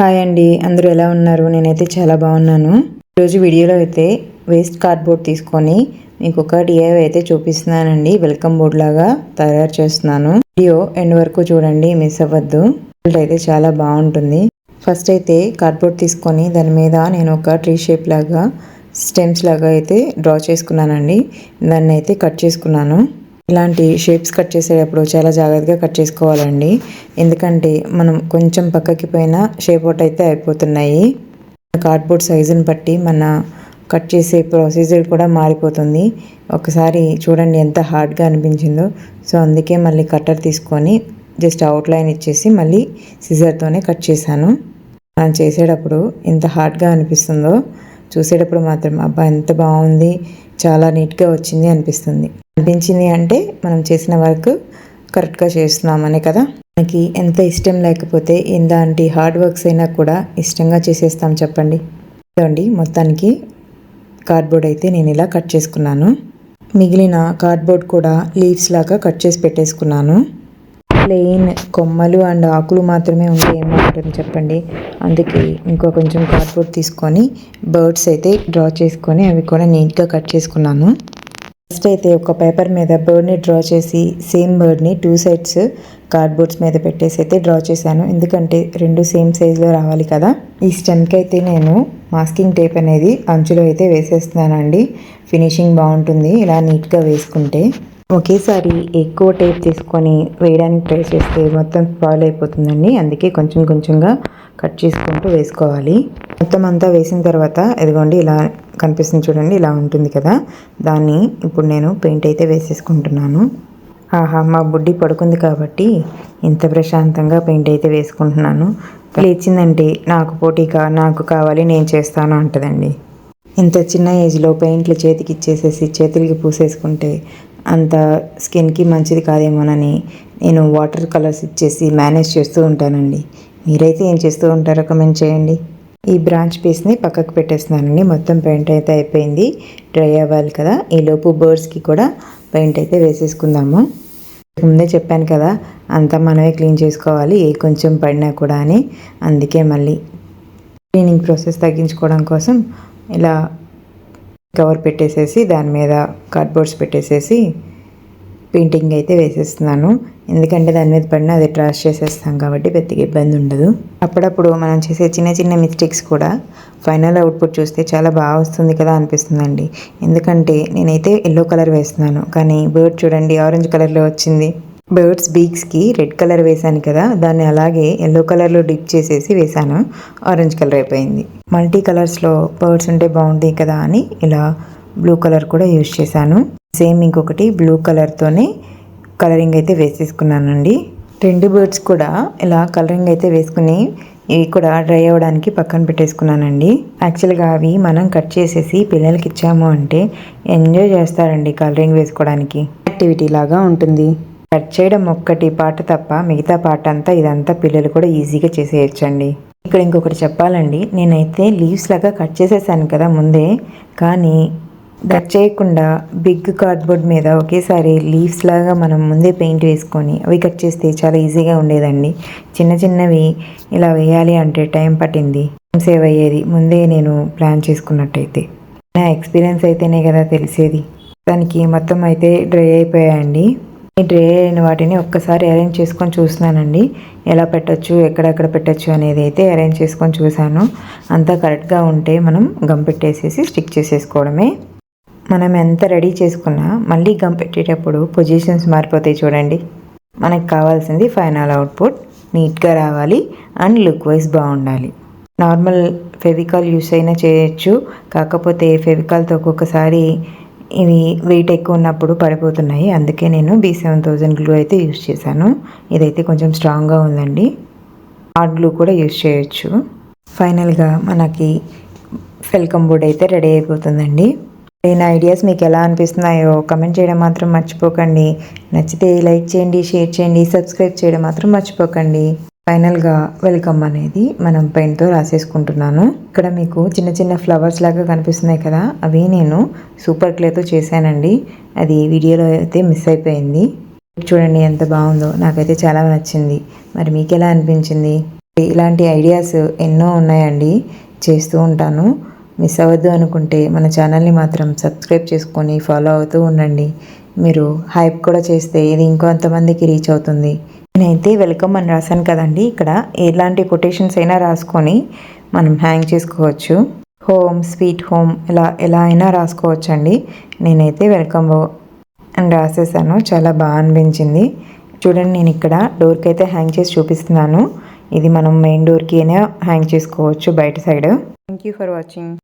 Hi అండి. అందరూ ఎలా ఉన్నారు? నేనైతే చాలా బాగున్నాను. ఈరోజు వీడియోలో అయితే వేస్ట్ కార్డ్బోర్డ్ తీసుకొని మీకు ఒక డిఐవై అయితే చూపిస్తున్నానండి. వెల్కమ్ బోర్డ్ లాగా తయారు చేస్తున్నాను. వీడియో ఎండ్ వరకు చూడండి మిస్ అవ్వద్దు. అయితే చాలా బాగుంటుంది. ఫస్ట్ అయితే కార్డ్బోర్డ్ తీసుకొని దాని మీద నేను ఒక ట్రీ షేప్ లాగా స్టెమ్స్ లాగా అయితే డ్రా చేసుకున్నానండి. దాన్ని అయితే కట్ చేసుకున్నాను. ఇలాంటి షేప్స్ కట్ చేసేటప్పుడు చాలా జాగ్రత్తగా కట్ చేసుకోవాలండి. ఎందుకంటే మనం కొంచెం పక్కకి పోయినా షేప్ అవుట్ అయితే అయిపోతున్నాయి. కార్డ్బోర్డ్ సైజుని బట్టి మన కట్ చేసే ప్రొసీజర్ కూడా మారిపోతుంది. ఒకసారి చూడండి ఎంత హార్డ్గా అనిపించిందో. సో అందుకే మళ్ళీ కట్టర్ తీసుకొని జస్ట్ అవుట్లైన్ ఇచ్చేసి మళ్ళీ సిజర్తోనే కట్ చేశాను. మనం చేసేటప్పుడు ఎంత హార్డ్గా అనిపిస్తుందో. చూసేటప్పుడు మాత్రం అబ్బా ఎంత బాగుంది. చాలా నీట్గా వచ్చింది అనిపిస్తుంది. అనిపించింది అంటే మనం చేసిన వర్క్ కరెక్ట్గా చేస్తున్నామనే కదా. మనకి ఎంత ఇష్టం లేకపోతే ఇందాంటి హార్డ్ వర్క్స్ అయినా కూడా ఇష్టంగా చేసేస్తాం చెప్పండి. చూడండి మొత్తానికి కార్డ్బోర్డ్ అయితే నేను ఇలా కట్ చేసుకున్నాను. మిగిలిన కార్డ్బోర్డ్ కూడా లీవ్స్ లాగా కట్ చేసి పెట్టేసుకున్నాను. ప్లెయిన్ కొమ్మలు అండ్ ఆకులు మాత్రమే ఉంటే ఏమంటుంది చెప్పండి. అందుకే ఇంకో కొంచెం కార్డ్బోర్డ్ తీసుకొని బర్డ్స్ అయితే డ్రా చేసుకొని అవి కూడా నీట్గా కట్ చేసుకున్నాను. ఫస్ట్ అయితే ఒక పేపర్ మీద బర్డ్ని డ్రా చేసి సేమ్ బర్డ్ని టూ సైడ్స్ కార్డ్బోర్డ్స్ మీద పెట్టేసి అయితే డ్రా చేశాను. ఎందుకంటే రెండు సేమ్ సైజులో రావాలి కదా. ఈ స్టెమ్కి అయితే నేను మాస్కింగ్ టేప్ అనేది అంచులో అయితే వేసేస్తున్నానండి. ఫినిషింగ్ బాగుంటుంది. ఇలా నీట్గా వేసుకుంటే. ఒకేసారి ఎక్కువ టేప్ తీసుకొని వేయడానికి ట్రై చేస్తే మొత్తం స్పాయిల్ అయిపోతుందండి. అందుకే కొంచెం కొంచెంగా కట్ చేసుకుంటూ వేసుకోవాలి. మొత్తం అంతా వేసిన తర్వాత ఇదిగోండి ఇలా కనిపిస్తుంది చూడండి ఇలా ఉంటుంది కదా. దాన్ని ఇప్పుడు నేను పెయింట్ అయితే వేసేసుకుంటున్నాను. ఆహా మా బుడ్డి పడుకుంది కాబట్టి ఇంత ప్రశాంతంగా పెయింట్ అయితే వేసుకుంటున్నాను. లేచిందంటే నాకు పోటీగా నాకు కావాలి నేను చేస్తాను అంటదండి. ఇంత చిన్న ఏజ్లో పెయింట్లు చేతికి ఇచ్చేసేసి చేతులకి పూసేసుకుంటే అంత స్కిన్కి మంచిది కాదేమోనని నేను వాటర్ కలర్స్ ఇచ్చేసి మేనేజ్ చేస్తూ ఉంటానండి. మీరైతే ఏం చేస్తూ ఉంటారో కమెంట్ చేయండి. ఈ బ్రాంచ్ పీస్ని పక్కకు పెట్టేస్తున్నానండి. మొత్తం పెయింట్ అయితే అయిపోయింది. డ్రై అవ్వాలి కదా. ఈ లోపు బర్డ్స్కి కూడా పెయింట్ అయితే వేసేసుకుందాము. ముందే చెప్పాను కదా అంతా మనమే క్లీన్ చేసుకోవాలి. ఏ కొంచెం పడినా కూడా అని. అందుకే మళ్ళీ క్లీనింగ్ ప్రాసెస్ తగ్గించుకోవడం కోసం ఇలా కవర్ పెట్టేసేసి దాని మీద కార్డ్బోర్డ్స్ పెట్టేసేసి పెయింటింగ్ అయితే వేసేస్తున్నాను. ఎందుకంటే దాని మీద పడిన అది ట్రాష్ చేసేస్తాం కాబట్టి పెద్దగా ఇబ్బంది ఉండదు. అప్పుడప్పుడు మనం చేసే చిన్న చిన్న మిస్టేక్స్ కూడా ఫైనల్ అవుట్పుట్ చూస్తే చాలా బాగా వస్తుంది కదా అనిపిస్తుందండి. ఎందుకంటే నేనైతే ఎల్లో కలర్ వేస్తున్నాను. కానీ బర్డ్ చూడండి ఆరెంజ్ కలర్లో వచ్చింది. బర్డ్స్ బీక్స్కి రెడ్ కలర్ వేశాను కదా దాన్ని అలాగే ఎల్లో కలర్లో డిప్ చేసేసి వేశాను. ఆరెంజ్ కలర్ అయిపోయింది. మల్టీ కలర్స్లో బర్డ్స్ ఉంటే బాగుంటాయి కదా అని ఇలా బ్లూ కలర్ కూడా యూజ్ చేశాను. సేమ్ ఇంకొకటి బ్లూ కలర్తోనే కలరింగ్ అయితే వేసేసుకున్నానండి. రెండు బర్డ్స్ కూడా ఇలా కలరింగ్ అయితే వేసుకుని ఇవి కూడా డ్రై అవ్వడానికి పక్కన పెట్టేసుకున్నానండి. యాక్చువల్గా అవి మనం కట్ చేసేసి పిల్లలకి ఇచ్చాము అంటే ఎంజాయ్ చేస్తారండి కలరింగ్ వేసుకోవడానికి. యాక్టివిటీ లాగా ఉంటుంది. కట్ చేయడం ఒక్కటి పాట తప్ప మిగతా పాట అంతా ఇదంతా పిల్లలు కూడా ఈజీగా చేసేయచ్చండి. ఇక్కడ ఇంకొకటి చెప్పాలండి. నేనైతే లీవ్స్ లాగా కట్ చేసేసాను కదా ముందే. కానీ కట్ చేయకుండా బిగ్ కార్డ్బోర్డ్ మీద ఒకేసారి లీవ్స్ లాగా మనం ముందే పెయింట్ వేసుకొని అవి కట్ చేస్తే చాలా ఈజీగా ఉండేదండి. చిన్న చిన్నవి ఇలా వేయాలి అంటే టైం పట్టింది. సేవ్ అయ్యేది ముందే నేను ప్లాన్ చేసుకున్నట్టయితే. నా ఎక్స్పీరియన్స్ అయితేనే కదా తెలిసేది. దానికి మొత్తం అయితే డ్రై అయిపోయాయండి. డ్రై అయిన వాటిని ఒక్కసారి అరేంజ్ చేసుకొని చూస్తున్నానండి. ఎలా పెట్టచ్చు ఎక్కడెక్కడ పెట్టచ్చు అనేది అయితే అరేంజ్ చేసుకొని చూశాను. అంతా కరెక్ట్గా ఉంటే మనం గమ్ పెట్టేసేసి స్టిక్ చేసేసుకోవడమే. మనం ఎంత రెడీ చేసుకున్నా మళ్ళీ గమ్ పెట్టేటప్పుడు పొజిషన్స్ మారిపోతాయి చూడండి. మనకు కావాల్సింది ఫైనల్ అవుట్పుట్ నీట్గా రావాలి అండ్ లుక్ వైజ్ బాగుండాలి. నార్మల్ ఫెవికాల్ యూస్ అయినా చేయొచ్చు. కాకపోతే ఫెవికాల్తో ఒక్కొక్కసారి ఇవి వెయిట్ ఎక్కువ ఉన్నప్పుడు పడిపోతున్నాయి. అందుకే నేను బీ సెవెన్ థౌజండ్ గ్లూ అయితే యూస్ చేశాను. ఇదైతే కొంచెం స్ట్రాంగ్గా ఉందండి. హార్డ్ గ్లూ కూడా యూస్ చేయొచ్చు. ఫైనల్గా మనకి వెల్కమ్ బోర్డ్ అయితే రెడీ అయిపోతుందండి. నేను ఐడియాస్ మీకు ఎలా అనిపిస్తున్నాయో కమెంట్ చేయడం మాత్రం మర్చిపోకండి. నచ్చితే లైక్ చేయండి షేర్ చేయండి సబ్స్క్రైబ్ చేయడం మాత్రం మర్చిపోకండి. ఫైనల్గా వెల్కమ్ అనేది మనం పెయింట్తో రాసేసుకుంటున్నాను. ఇక్కడ మీకు చిన్న చిన్న ఫ్లవర్స్ లాగా కనిపిస్తున్నాయి కదా అవి నేను సూపర్ క్లేతో చేశానండి. అది వీడియోలో అయితే మిస్ అయిపోయింది. చూడండి ఎంత బాగుందో నాకైతే చాలా నచ్చింది. మరి మీకు ఎలా అనిపించింది? ఇలాంటి ఐడియాస్ ఎన్నో ఉన్నాయండి. చేస్తూ ఉంటాను. మిస్ అవ్వద్దు అనుకుంటే మన ఛానల్ని మాత్రం సబ్స్క్రైబ్ చేసుకొని ఫాలో అవుతూ ఉండండి. మీరు హైప్ కూడా చేస్తే ఇది ఇంకొంతమందికి రీచ్ అవుతుంది. నేనైతే వెల్కమ్ అని రాశాను కదండి. ఇక్కడ ఎలాంటి కొటేషన్స్ అయినా రాసుకొని మనం హ్యాంగ్ చేసుకోవచ్చు. హోమ్ స్వీట్ హోమ్ ఇలా ఎలా అయినా రాసుకోవచ్చండి. నేనైతే వెల్కమ్ అని రాసేసాను. చాలా బాగా అనిపించింది. చూడండి నేను ఇక్కడ డోర్కి అయితే హ్యాంగ్ చేసి చూపిస్తున్నాను. ఇది మనం మెయిన్ డోర్కి అయినా హ్యాంగ్ చేసుకోవచ్చు బయట side. Thank you for watching.